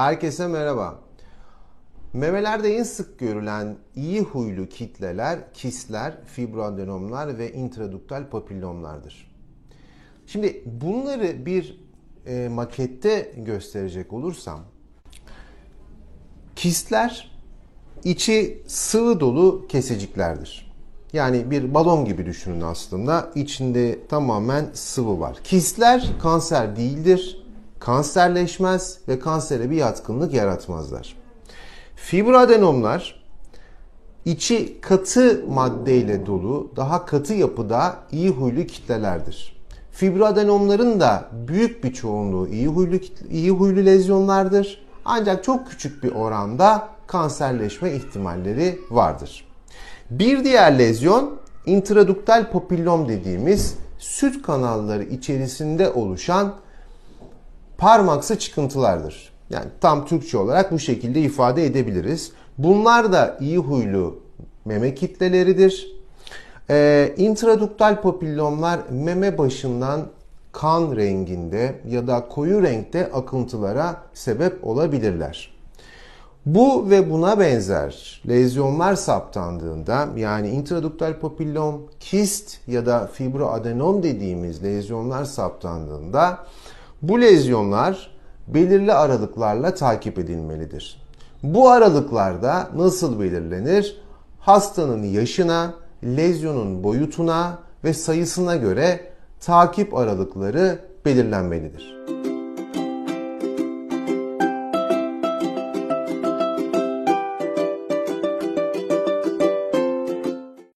Herkese merhaba. Memelerde en sık görülen iyi huylu kitleler, kistler, fibroadenomlar ve intraduktal papillomlardır. Şimdi bunları bir e, makette gösterecek olursam, kistler içi sıvı dolu keseciklerdir. Yani bir balon gibi düşünün aslında. İçinde tamamen sıvı var. Kistler kanser değildir, kanserleşmez ve kansere bir yatkınlık yaratmazlar. Fibroadenomlar içi katı maddeyle dolu, daha katı yapıda iyi huylu kitlelerdir. Fibroadenomların da büyük bir çoğunluğu iyi huylu iyi huylu lezyonlardır. Ancak çok küçük bir oranda kanserleşme ihtimalleri vardır. Bir diğer lezyon intraduktal papillom dediğimiz süt kanalları içerisinde oluşan parmaksı çıkıntılardır. Yani tam Türkçe olarak bu şekilde ifade edebiliriz. Bunlar da iyi huylu meme kitleleridir. Ee, intraduktal papillomlar meme başından kan renginde ya da koyu renkte akıntılara sebep olabilirler. Bu ve buna benzer lezyonlar saptandığında yani intraduktal papillom, kist ya da fibroadenom dediğimiz lezyonlar saptandığında bu lezyonlar belirli aralıklarla takip edilmelidir. Bu aralıklarda nasıl belirlenir? Hastanın yaşına, lezyonun boyutuna ve sayısına göre takip aralıkları belirlenmelidir.